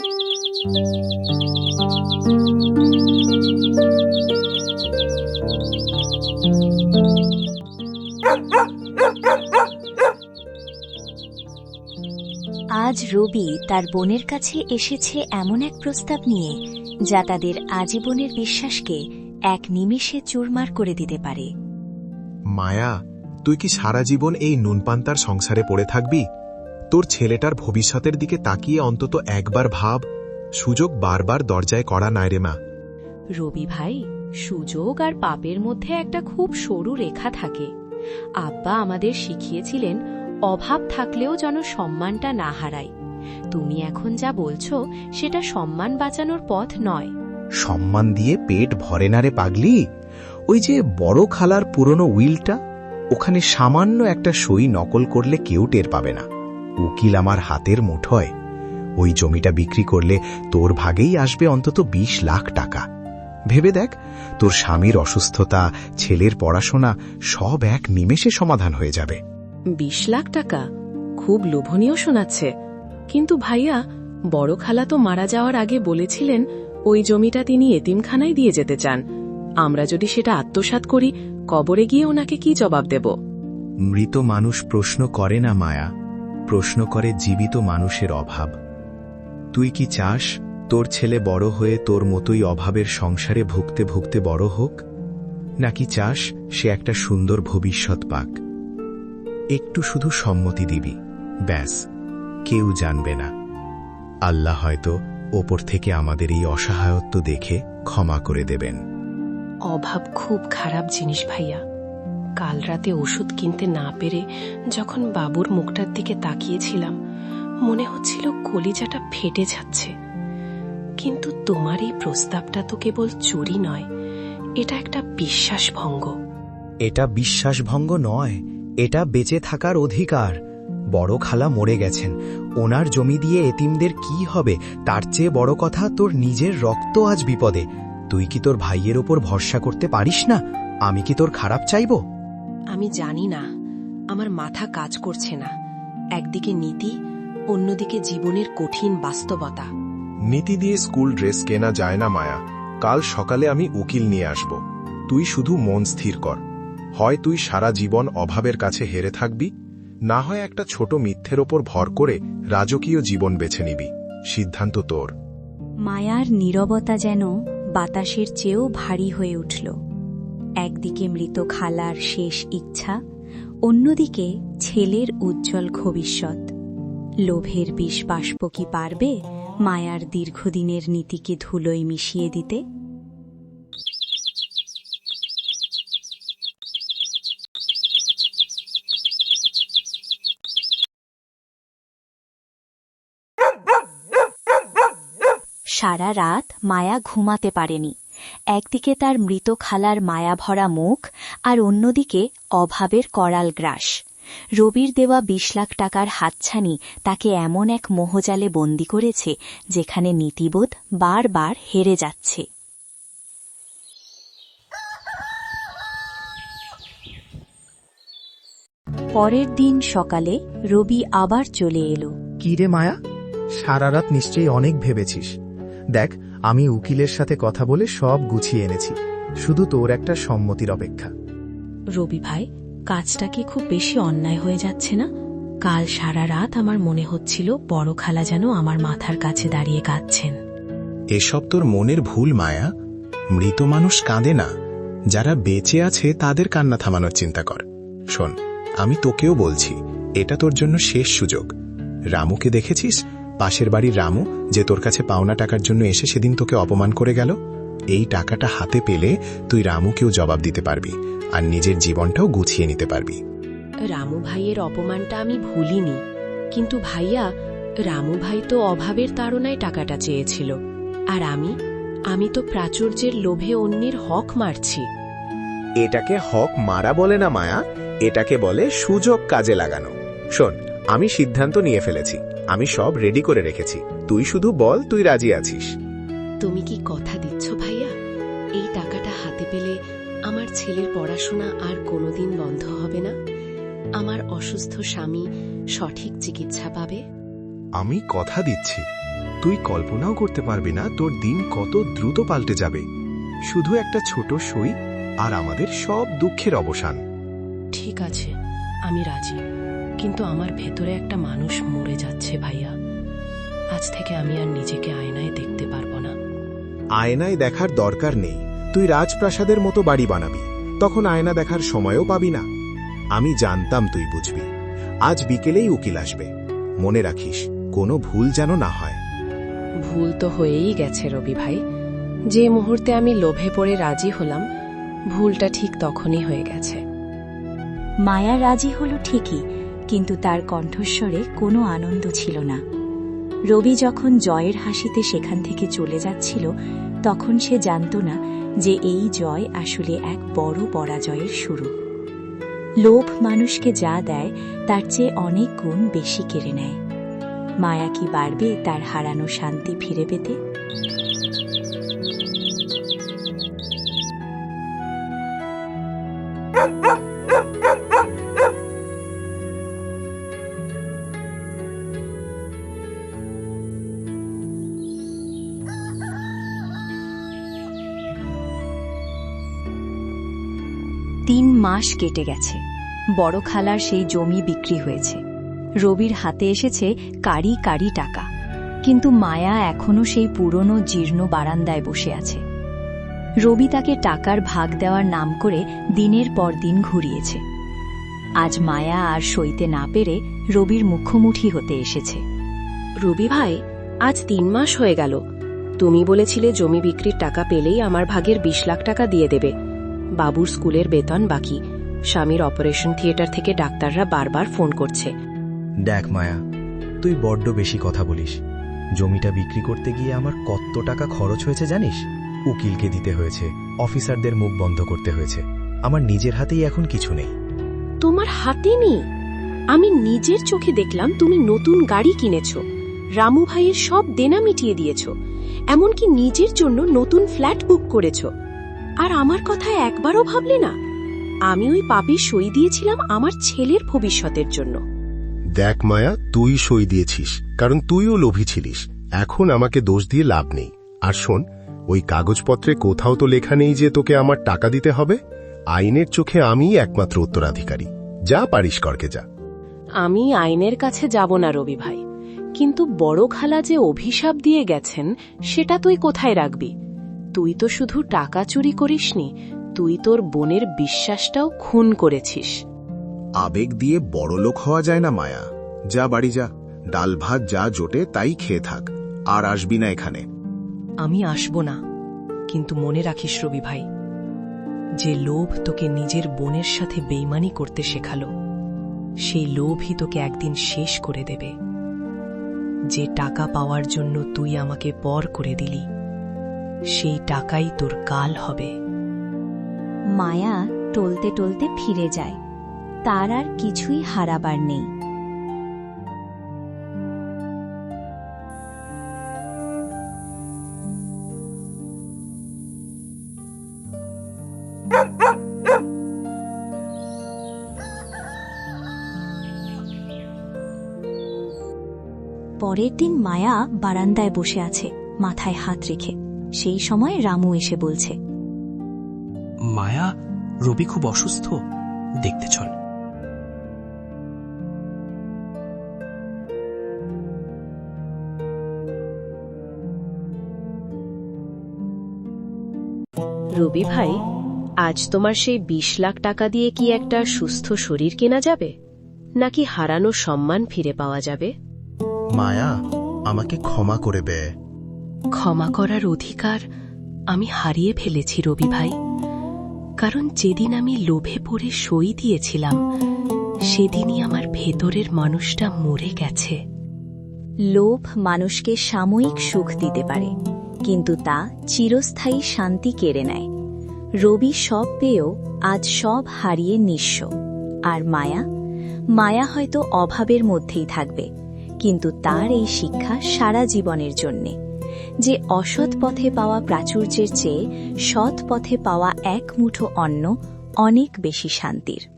আজ রবি তার বোনের কাছে এসেছে এমন এক প্রস্তাব নিয়ে, যা তাদের আজীবনের বিশ্বাসকে এক নিমেষে চুরমার করে দিতে পারে। মায়া, তুই কি সারা জীবন এই নুনপান্তার সংসারে পড়ে থাকবি? তোর ছেলেটার ভবিষ্যতের দিকে তাকিয়ে অন্তত একবার ভাব সুযোগ বারবার দরজায় করা নাই রে মা। রবি ভাই সুযোগ আর পাপের মধ্যে একটা খুব সরু রেখা থাকে। আব্বা আমাদের শিখিয়েছিলেন অভাব থাকলেও যেন সম্মানটা না হারাই তুমি এখন যা বলছো সেটা সম্মান বাঁচানোর পথ নয়। সম্মান দিয়ে পেট ভরে না রে পাগলি। ওই যে বড় খালার পুরনো উইলটা ওখানে সামান্য একটা সই নকল করলে কেউ টের পাবে না। উকিল আমার হাতের মুঠোয় ওই জমিটা বিক্রি করলে তোর ভাগেই আসবে অন্তত ২০ লাখ টাকা। ভেবে দেখ তোর স্বামীর অসুস্থতা ছেলের পড়াশোনা সব এক নিমেষে সমাধান হয়ে যাবে। বিশ লাখ টাকা? খুব লোভনীয় শোনাচ্ছে। কিন্তু ভাইয়া বড় খালা তো মারা যাওয়ার আগে বলেছিলেন ওই জমিটা তিনি এতিমখানায় দিয়ে যেতে চান। আমরা যদি সেটা আত্মসাৎ করি কবরে গিয়ে ওনাকে কি জবাব দেব? মৃত মানুষ প্রশ্ন করে না মায়া। প্রশ্ন করে জীবিত মানুষের অভাব। তুই কি চাস তোর ছেলে বড় হয়ে তোর মতোই অভাবের সংসারে ভুগতে ভুগতে বড় হোক? নাকি চাস সে একটা সুন্দর ভবিষ্যৎ পাক? একটু শুধু সম্মতি দিবি, ব্যাস, কেউ জানবে না। আল্লাহ হয়তো ওপর থেকে আমাদের এই অসহায়ত্ব দেখে ক্ষমা করে দেবেন। অভাব খুব খারাপ জিনিস ভাইয়া। কাল রাতে ওষুধ কিনতে না পেরে যখন বাবুর মুখটার দিকে তাকিয়েছিলাম, মনে হচ্ছিল কলিজাটা ফেটে যাচ্ছে। কিন্তু তোমার এই প্রস্তাবটা তো কেবল চুরি নয়, এটা একটা বিশ্বাস ভঙ্গ এটা বিশ্বাসভঙ্গ নয়, এটা বেঁচে থাকার অধিকার। বড় খালা মরে গেছেন, ওনার জমি দিয়ে এতিমদের কি হবে, তার চেয়ে বড় কথা তোর নিজের রক্ত আজ বিপদে। তুই কি তোর ভাইয়ের ওপর ভরসা করতে পারিস না? আমি কি তোর খারাপ চাইব? আমি জানি না। আমার মাথা কাজ করছে না। একদিকে নীতি অন্যদিকে জীবনের কঠিন বাস্তবতা। নীতি দিয়ে স্কুল ড্রেস কেনা যায় না মায়া। কাল সকালে আমি উকিল নিয়ে আসব। তুই শুধু মন স্থির কর। হয় তুই সারা জীবন অভাবের কাছে হেরে থাকবি না হয় একটা ছোট মিথ্যের ওপর ভর করে রাজকীয় জীবন বেছে নিবি। সিদ্ধান্ত তোর। মায়ার নীরবতা যেন বাতাসের চেয়েও ভারী হয়ে উঠল। একদিকে মৃত খালার শেষ ইচ্ছা, অন্যদিকে ছেলের উজ্জ্বল ভবিষ্যৎ। লোভের বিষ বাষ্প কি পারবে মায়ার দীর্ঘদিনের নীতিকে ধুলোয় মিশিয়ে দিতে? সারা রাত মায়া ঘুমাতে পারেনি। একদিকে তার মৃত খালার মায়াভরা মুখ আর অন্যদিকে অভাবের করাল গ্রাস। রবির দেওয়া বিশ লাখ টাকার হাতছানি তাকে এমন এক মোহজালে বন্দি করেছে যেখানে নীতিবোধ বারবার হেরে যাচ্ছে। পরের দিন সকালে রবি আবার চলে এলো। কি রে মায়া? সারা রাত নিশ্চয়ই অনেক ভেবেছিস। দেখ আমি উকিলের সাথে কথা বলে সব গুছিয়ে এনেছি। শুধু তোর একটা সম্মতির অপেক্ষা। রবি ভাই কাজটা কি খুব বেশি অন্যায় হয়ে যাচ্ছে না? কাল সারা রাত আমার মনে হচ্ছিল বড় খালা যেন আমার মাথার কাছে দাঁড়িয়ে কাঁদছেন। এসব তোর মনের ভুল মায়া? মৃত মানুষ কাঁদে না। যারা বেঁচে আছে তাদের কান্না থামানোর চিন্তা কর। শোন আমি তোকেও বলছি এটা তোর জন্য শেষ সুযোগ। রামুকে দেখেছিস? পাশের বাড়ির রামু যে তোর কাছে পাওনা টাকার জন্য এসে সেদিন তোকে অপমান করে গেল এই টাকাটা হাতে পেলে তুই রামুকেও জবাব দিতে পারবি আর নিজের জীবনটাও গুছিয়ে নিতে পারবি। রামু ভাইয়ের অপমানটা আমি ভুলিনি কিন্তু ভাইয়া রামু ভাই তো অভাবের তাড়নায় টাকাটা চেয়েছিল আর আমি আমি তো প্রাচুর্যের লোভে অন্যের হক মারছি। এটাকে হক মারা বলে না মায়া এটাকে বলে সুযোগ কাজে লাগানো। শোন আমি সিদ্ধান্ত নিয়ে ফেলেছি। আমি সব রেডি করে রেখেছি। তুই শুধু বল তুই রাজি আছিস? তুমি কি কথা দিচ্ছ ভাইয়া? এই টাকাটা হাতে পেলে আমার ছেলের পড়াশোনা আর কোনোদিন বন্ধ হবে না? আমার অসুস্থ স্বামী সঠিক চিকিৎসা পাবে? আমি কথা দিচ্ছি। তুই কল্পনাও করতে পারবি না তোর দিন কত দ্রুত পাল্টে যাবে। শুধু একটা ছোট সই আর আমাদের সব দুঃখের অবসান। ঠিক আছে আমি রাজি। কিন্তু আমার ভেতরে একটা মানুষ মরে যাচ্ছে ভাইয়া। আজ থেকে আমি আর নিজেকে আয়নায় দেখতে পারব না। আয়নায় দেখার দরকার নেই। তুই রাজপ্রাসাদের মতো বাড়ি বানাবি। তখন আয়না দেখার সময়ও পাবি না। আমি জানতাম তুই বুঝবি। আজ বিকেলেই উকিল আসবে। মনে রাখিস কোনো ভুল যেন না হয়। ভুল তো হয়েই গেছে রবি ভাই। যে মুহূর্তে আমি লোভে পড়ে রাজি হলাম ভুলটা ঠিক তখনই হয়ে গেছে। মায়া রাজি হল ঠিকই কিন্তু তার কণ্ঠস্বরে কোনো আনন্দ ছিল না। রবি যখন জয়ের হাসিতে সেখান থেকে চলে যাচ্ছিল, তখন সে জানত না যে এই জয় আসলে এক বড় পরাজয়ের শুরু। লোভ মানুষকে যা দেয়, তার চেয়ে অনেক গুণ বেশি কেড়ে নেয়। মায়া কি বাড়বে তার হারানো শান্তি ফিরে পেতে? তিন মাস কেটে গেছে। বড় খালার সেই জমি বিক্রি হয়েছে। রবির হাতে এসেছে কারি কারি টাকা। কিন্তু মায়া এখনও সেই পুরনো জীর্ণ বারান্দায় বসে আছে। রবি তাকে টাকার ভাগ দেওয়ার নাম করে দিনের পর দিন ঘুরিয়েছে। আজ মায়া আর সইতে না পেরে রবির মুখোমুখি হতে এসেছে। রবি ভাই, আজ তিন মাস হয়ে গেল। তুমি বলেছিলে জমি বিক্রির টাকা পেলেই আমার ভাগের বিশ লাখ টাকা দিয়ে দেবে। বাবুর স্কুলের বেতন বাকি। স্বামীর অপারেশন থিয়েটার থেকে ডাক্তাররা বারবার ফোন করছে। দেখ মায়া তুই বড্ড বেশি কথা বলিস। জমিটা বিক্রি করতে গিয়ে আমার কত টাকা খরচ হয়েছে জানিস? উকিলকে দিতে হয়েছে অফিসারদের মুখ বন্ধ করতে হয়েছে। আমার নিজের হাতেই এখন কিছু নেই। তোমার হাতে নেই? আমি নিজের চোখে দেখলাম তুমি নতুন গাড়ি কিনেছ। রামু ভাইয়ের সব দেনা মিটিয়ে দিয়েছ। এমনকি নিজের জন্য নতুন ফ্ল্যাট বুক করেছ। আর আমার কথা একবারও ভাবলে না। আমি ওই পাপের সই দিয়েছিলাম আমার ছেলের ভবিষ্যতের জন্য। দেখ মায়া তুই সই দিয়েছিস কারণ তুইও লোভী ছিলিস। এখন আমাকে দোষ দিয়ে লাভ নেই। আর শোন ওই কাগজপত্রে কোথাও তো লেখা নেই যে তোকে আমার টাকা দিতে হবে। আইনের চোখে আমিই একমাত্র উত্তরাধিকারী। যা পারিস করকে যা। আমি আইনের কাছে যাব না রবি ভাই। কিন্তু বড় খালা যে অভিশাপ দিয়ে গেছেন সেটা তুই কোথায় রাখবি? তুই তো শুধু টাকা চুরি করিসনি তুই তোর বোনের বিশ্বাসটাও খুন করেছিস। আবেগ দিয়ে বড় লোক হওয়া যায় না মায়া। যা বাড়ি যা ডাল ভাত যা জোটে তাই খেয়ে থাক আর আসবি না এখানে। আমি আসব না কিন্তু মনে রাখিস রবি ভাই যে লোভ তোকে নিজের বোনের সাথে বেইমানি করতে শেখালো সেই লোভই তোকে একদিন শেষ করে দেবে। যে টাকা পাওয়ার জন্য তুই আমাকে পর করে দিলি সেই টাকাই তোর কাল হবে। মায়া টলতে টলতে ফিরে যায়। তার আর কিছুই হারাবার নেই। পরের দিন মায়া বারান্দায় বসে আছে, মাথায় হাত রেখে। সেই সময় রামু এসে বলছে মায়া রবি খুব অসুস্থ। দেখতে চল। রবি ভাই আজ তোমার সেই বিশ লাখ টাকা দিয়ে কি একটা সুস্থ শরীর কেনা যাবে? নাকি হারানো সম্মান ফিরে পাওয়া যাবে? মায়া আমাকে ক্ষমা করে বে ক্ষমা করার অধিকার আমি হারিয়ে ফেলেছি, রবি ভাই। কারণ যেদিন আমি লোভে পড়ে সই দিয়েছিলাম, সেদিনই আমার ভেতরের মানুষটা মরে গেছে। লোভ মানুষকে সাময়িক সুখ দিতে পারে, কিন্তু তা চিরস্থায়ী শান্তি কেড়ে নেয়। রবি সব পেয়েও আজ সব হারিয়ে নিঃস্ব। আর মায়া? মায়া হয়তো অভাবের মধ্যেই থাকবে, কিন্তু তার এই শিক্ষা সারা জীবনের জন্যে। যে অসৎ পথে পাওয়া প্রাচুর্যের চেয়ে সৎ পথে পাওয়া এক মুঠো অন্ন অনেক বেশি শান্তির।